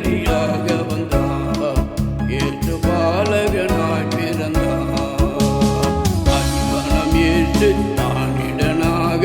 குமரியாக வந்தான் ஏற்று பாலகனாய் பிறந்தான் அடிவனம் ஏற்று தானிடனாக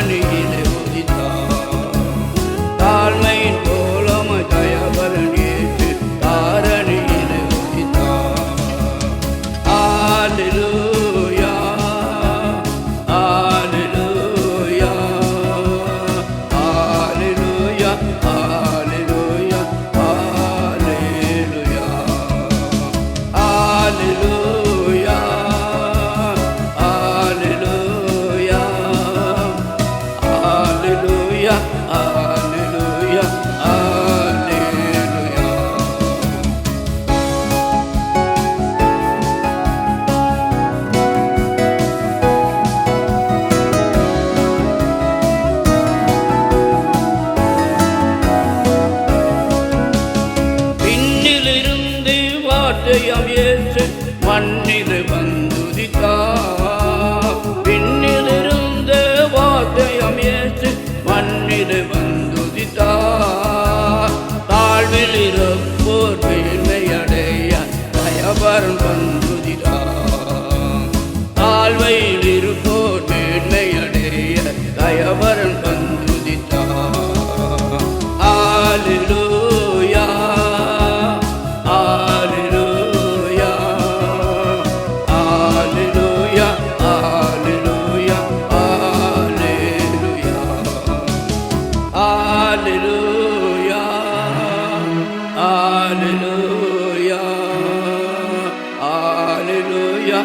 I need it. வார்த்தையாம் ஏற்று மண்ணில் வந்துதித்தா பின்னிலிருந்த வார்த்தையாம் ஏற்று மண்ணில் வந்துதித்தா தாழ்வில் வந்துதிதா தாழ்வை Hallelujah, Hallelujah.